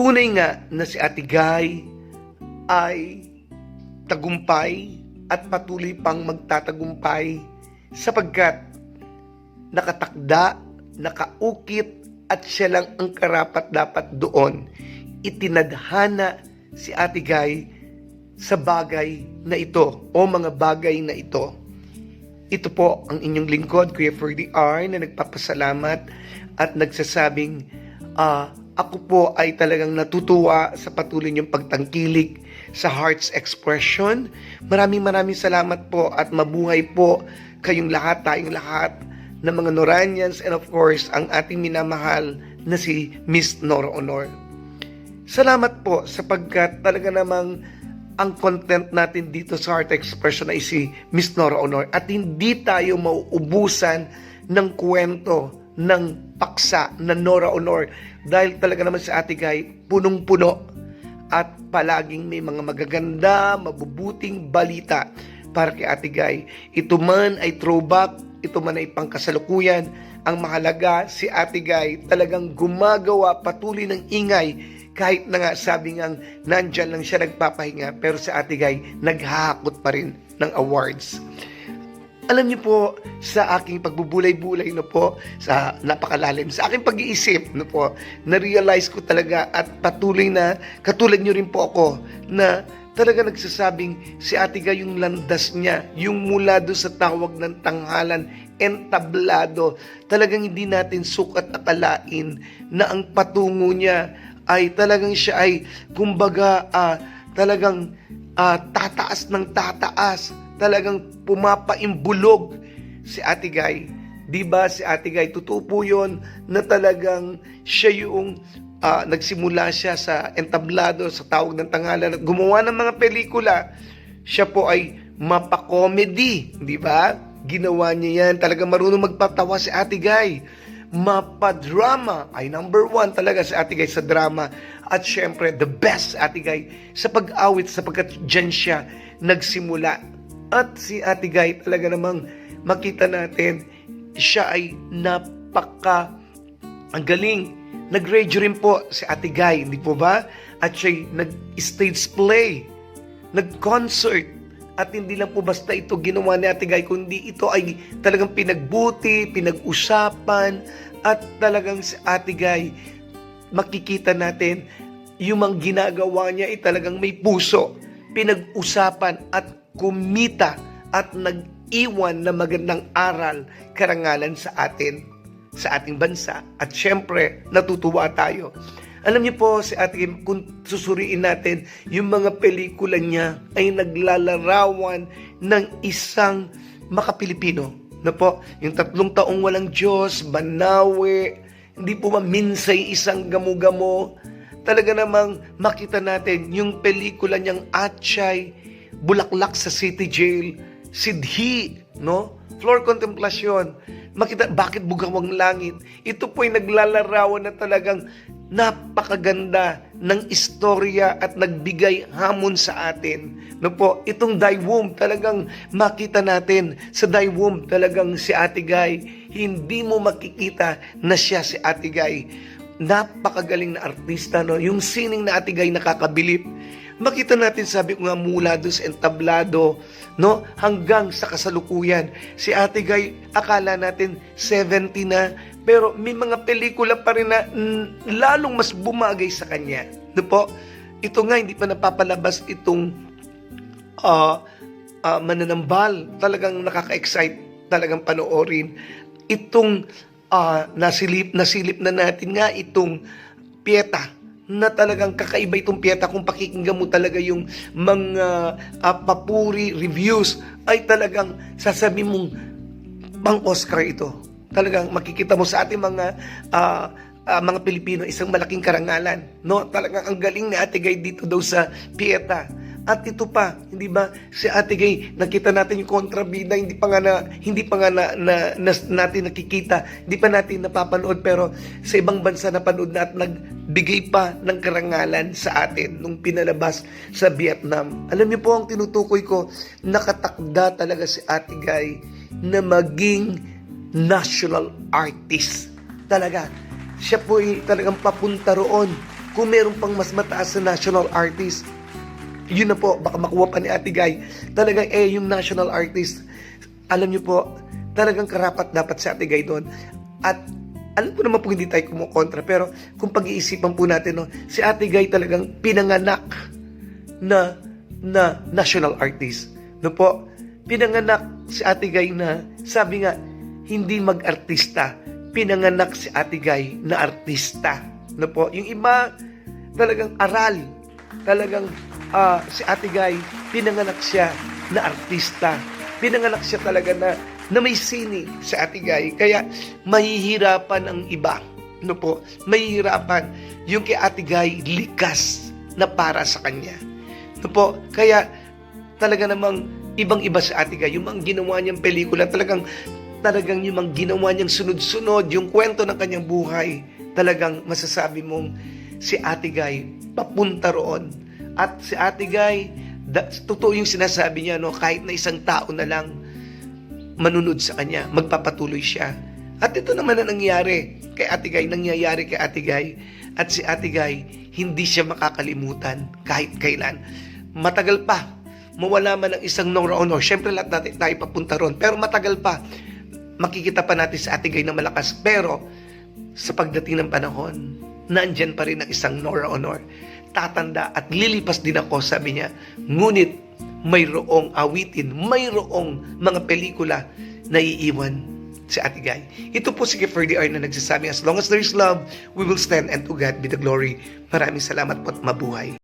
tunay nga na si Ate Guy ay tagumpay at patuloy pang magtatagumpay sapagkat nakatakda, nakaukit at siya lang ang karapat dapat doon. Itinadhana si Ate Guy sa bagay na ito o mga bagay na ito. Ito po ang inyong lingkod, Kuya Ferdy R, na nagpapasalamat at nagsasabing, ah, ako po ay talagang natutuwa sa patuloy niyong pagtangkilik sa Heart's Expression. Maraming maraming salamat po at mabuhay po kayong lahat, tayong lahat ng mga Noranians and of course, ang ating minamahal na si Miss Nora Honor. Salamat po sapagkat talaga namang ang content natin dito sa Heart Expression ay si Miss Nora Honor at hindi tayo mauubusan ng kwento ng paksa na Nora Honor dahil talaga naman sa Ate Guy punong-puno at palaging may mga magaganda, mabubuting balita para kay Ate Guy. Ito man ay throwback, ito man ay pangkasalukuyan, ang mahalaga si Ate Guy talagang gumagawa patuloy ng ingay kahit na nga sabi nga nandyan lang siya nagpapahinga pero si Ate Guy naghahakot pa rin ng awards. Alam niyo po, sa aking pagbubulay-bulay no po, sa napakalalim, sa aking pag-iisip no po, na-realize ko talaga at patuloy na, katulad niyo rin po ako, na talaga nagsasabing si Ate Guy yung landas niya, yung mula do sa tawag ng tanghalan, entablado, talagang hindi natin sukat akalain na ang patungo niya ay talagang siya ay kumbaga ah, talagang ah, tataas ng tataas, talagang pumapaimbulog si Ate Guy. 'Di ba si Ate Guy, totoo po 'yon na talagang siya yung ah, nagsimula siya sa entablado, sa tawag ng tangalan at gumawa ng mga pelikula. Siya po ay mapa-comedy, 'di ba? Ginawa niya yan. Talaga marunong magpatawa si Ate Guy mapadrama ay number one talaga si Ate Guy sa drama at syempre the best Ate Guy sa pag-awit sapagkat dyan siya nagsimula at si Ate Guy talaga namang makita natin siya ay napaka ang galing. Nag-radio rin po si Ate Guy hindi po ba? At siya nag-stage play nag-concert. At hindi lang po basta ito ginawa ni Ate Guy, kundi ito ay talagang pinagbuti, pinag-usapan, at talagang si Ate Guy, makikita natin yung mga ginagawa niya ay talagang may puso. Pinag-usapan at kumita at nag-iwan na magandang aral, karangalan sa atin, sa ating bansa. At syempre, natutuwa tayo. Alam niyo po, si Ate Kim, kung susuriin natin, yung mga pelikula niya ay naglalarawan ng isang makapilipino. Na po, yung tatlong taong walang Diyos, Banawe, hindi po maminsay isang gamo-gamo. Talaga namang makita natin yung pelikula niyang Atchay, Bulaklak sa City Jail, Sidhi, no? Floor Contemplation. Makita, bakit bugawang langit? Ito po ay naglalarawan na talagang napakaganda ng istorya at nagbigay hamon sa atin. No po, itong Die Womb, talagang makita natin sa Die Womb, talagang si Ate Guy, hindi mo makikita na siya si Ate Guy. Napakagaling na artista, no? Yung sining na Ate Guy nakakabilip. Makita natin, sabi ko nga, mula doon sa entablado, no? Hanggang sa kasalukuyan. Si Ate Guy, akala natin 70 na, pero may mga pelikula pa rin na mm, lalong mas bumagay sa kanya. No po? Ito nga, hindi pa napapalabas itong ah ah, mananambal. Talagang nakaka-excite talagang panoorin. Itong ah, nasilip, nasilip na natin nga itong Pieta na talagang kakaiba itong Pieta kung pakikinggan mo talaga yung mga ah, papuri reviews ay talagang sasabi mong pang Oscar ito. Talagang makikita mo sa ating mga ah, ah, mga Pilipino isang malaking karangalan, no? Talagang ang galing ni Ate Gay dito daw sa Pieta. At ito pa, hindi ba si Ate Gay, nakita natin yung kontrabida, hindi pa nga na hindi pa nga na, na, na- natin nakikita, hindi pa natin napapanood pero sa ibang bansa napanood na at nagbigay pa ng karangalan sa atin nung pinalabas sa Vietnam. Alam niyo po ang tinutukoy ko, nakatakda talaga si Ate Gay na maging national artist. Talaga. Siya po ay talagang papunta roon kung meron pang mas mataas na national artist, yun na po, baka makuha pa ni Ate Guy. Talagang eh, yung national artist, alam niyo po, talagang karapat dapat si Ate Guy doon. At alam ko naman po hindi tayo kumukontra, pero kung pag-iisipan po natin, no, si Ate Guy talagang pinanganak na na national artist. No po, pinanganak si Ate Guy na sabi nga, hindi mag-artista. Pinanganak si Ate Guy na artista. No po, yung iba talagang aral. Talagang ah, si Ate Guy, pinanganak siya na artista. Pinanganak siya talaga na na may sini si Ate Guy. Kaya mahihirapan ang iba. No po, mahihirapan. Yung kay Ate Guy, likas na para sa kanya. No po, kaya talaga namang ibang-iba sa Ate Guy. Yung mga ginawa niyang pelikula, talagang talagang yung mga ginawa niyang sunod-sunod, yung kwento ng kanyang buhay, talagang masasabi mong si Ate Guy papunta roon. At si Ate Guy, da, totoo yung sinasabi niya, no, kahit na isang tao na lang manunod sa kanya, magpapatuloy siya. At ito naman ang nangyari kay Ate Guy, nangyayari kay Ate Guy. At si Ate Guy, hindi siya makakalimutan kahit kailan. Matagal pa, mawala man ang isang Nora Honor. Siyempre lahat natin tayo papunta ron. Pero matagal pa, makikita pa natin sa Ate Guy na malakas. Pero sa pagdating ng panahon, nandyan pa rin ang isang Nora Honor. Tatanda at lilipas din ako, sabi niya. Ngunit mayroong awitin, mayroong mga pelikula na iiwan si Ate Guy. Ito po si Kiefer R na nagsasabi, as long as there is love, we will stand and to God be the glory. Maraming salamat po at mabuhay.